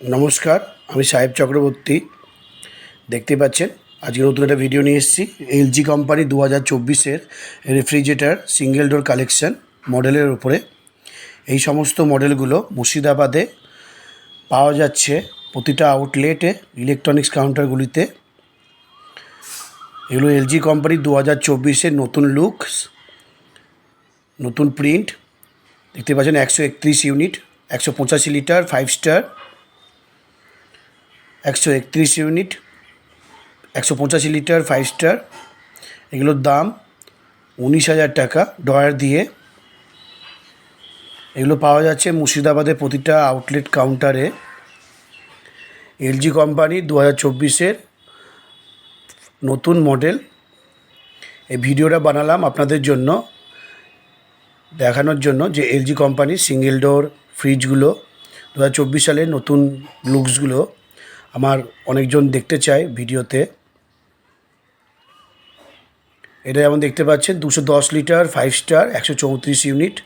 নমস্কার, আমি সাহেব চক্রবর্তী। দেখতে পাচ্ছেন, আজকে নতুন একটা ভিডিও নিয়ে এসেছি। এলজি কোম্পানি দু হাজার চব্বিশের রেফ্রিজারেটার সিঙ্গেল ডোর কালেকশন মডেলের উপরে। এই সমস্ত মডেলগুলো মুর্শিদাবাদে পাওয়া যাচ্ছে প্রতিটা আউটলেটে ইলেকট্রনিক্স কাউন্টারগুলিতে এগুলো এলজি কোম্পানি দু হাজার চব্বিশের নতুন লুকস নতুন প্রিন্ট দেখতে পাচ্ছেন, একশো একত্রিশ ইউনিট একশো পঁচাশি লিটার ফাইভ স্টার একশো একত্রিশ ইউনিট, একশো পঁচাশি লিটার ফাইভ স্টার এগুলোর দাম উনিশ হাজার টাকা ডয়ার দিয়ে। এগুলো পাওয়া যাচ্ছে মুর্শিদাবাদের প্রতিটা আউটলেট কাউন্টারে এলজি কোম্পানি দু হাজার চব্বিশের নতুন মডেল এই ভিডিওটা বানালাম আপনাদের জন্য, দেখানোর জন্য যে এলজি কোম্পানির সিঙ্গেল ডোর ফ্রিজগুলো দু হাজার চব্বিশ সালের নতুন লুকসগুলো আমার অনেকজন দেখতে চায় ভিডিওতে। এটা যেমন দেখতে পাচ্ছেন, দুশো দশ লিটার ফাইভ স্টার একশো চৌত্রিশ ইউনিট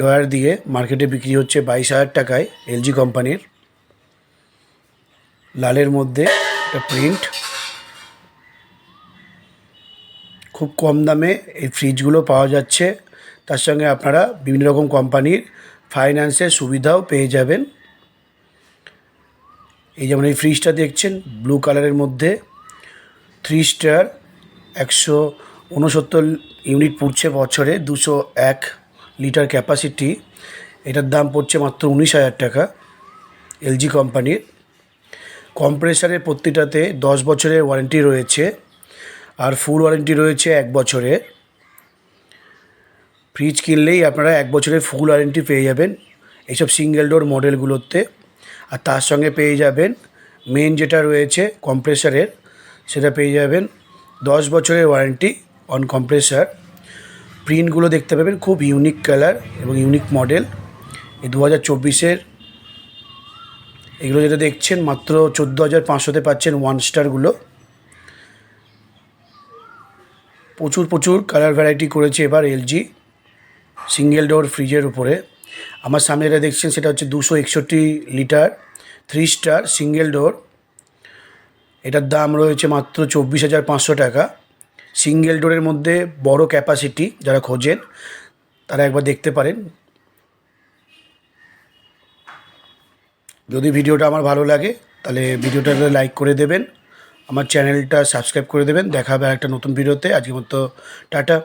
ডয়ার দিয়ে মার্কেটে বিক্রি হচ্ছে বাইশ হাজার টাকায় এলজি কোম্পানির। লালের মধ্যে একটা প্রিন্ট খুব কম দামে এই ফ্রিজগুলো পাওয়া যাচ্ছে। তার সঙ্গে আপনারা বিভিন্ন রকম কোম্পানির ফাইন্যান্সের সুবিধাও পেয়ে যাবেন। এই যেমন এই ফ্রিজটা দেখছেন ব্লু কালারের মধ্যে থ্রি স্টার একশো উনসত্তর ইউনিট পড়ছে বছরে, দুশো এক লিটার ক্যাপাসিটি এটার দাম পড়ছে মাত্র উনিশ হাজার টাকা এলজি কোম্পানির কম্প্রেসারের প্রতিটাতে দশ বছরের ওয়ারেন্টি রয়েছে, আর ফুল ওয়ারেন্টি রয়েছে এক বছরের ফ্রিজ কিনলেই আপনারা এক বছরের ফুল ওয়ারেন্টি পেয়ে যাবেন। এইসব সিঙ্গেল ডোর মডেলগুলোতে আর তার সঙ্গে পেয়ে যাবেন মেন যেটা রয়েছে কম্প্রেসারের সেটা পেয়ে যাবেন দশ বছরের ওয়ারেন্টি অন কম্প্রেসার প্রিন্টগুলো দেখতে পাবেন, খুব ইউনিক কালার এবং ইউনিক মডেল এই দু হাজার চব্বিশের এগুলো যেটা দেখছেন, মাত্র চোদ্দ হাজার পাঁচশোতে পাচ্ছেন ওয়ান স্টারগুলো প্রচুর প্রচুর কালার ভ্যারাইটি করেছে এবার এলজি সিঙ্গেল ডোর ফ্রিজের উপরে। আমার সামনে যেটা দেখছেন সেটা হচ্ছে দুশো একষট্টি litre three star single door. এটার দাম রয়েছে মাত্র চব্বিশ হাজার পাঁচশো টাকা। সিঙ্গেল ডোরের মধ্যে বড় ক্যাপাসিটি যারা খোঁজেন, তারা একবার দেখতে পারেন। যদি ভিডিওটা আমার ভালো লাগে, তাহলে ভিডিওটা লাইক করে দেবেন। আমার চ্যানেলটা সাবস্ক্রাইব করে দেবেন। দেখা হবে একটা নতুন ভিডিওতে। আজকের মতো টাটা।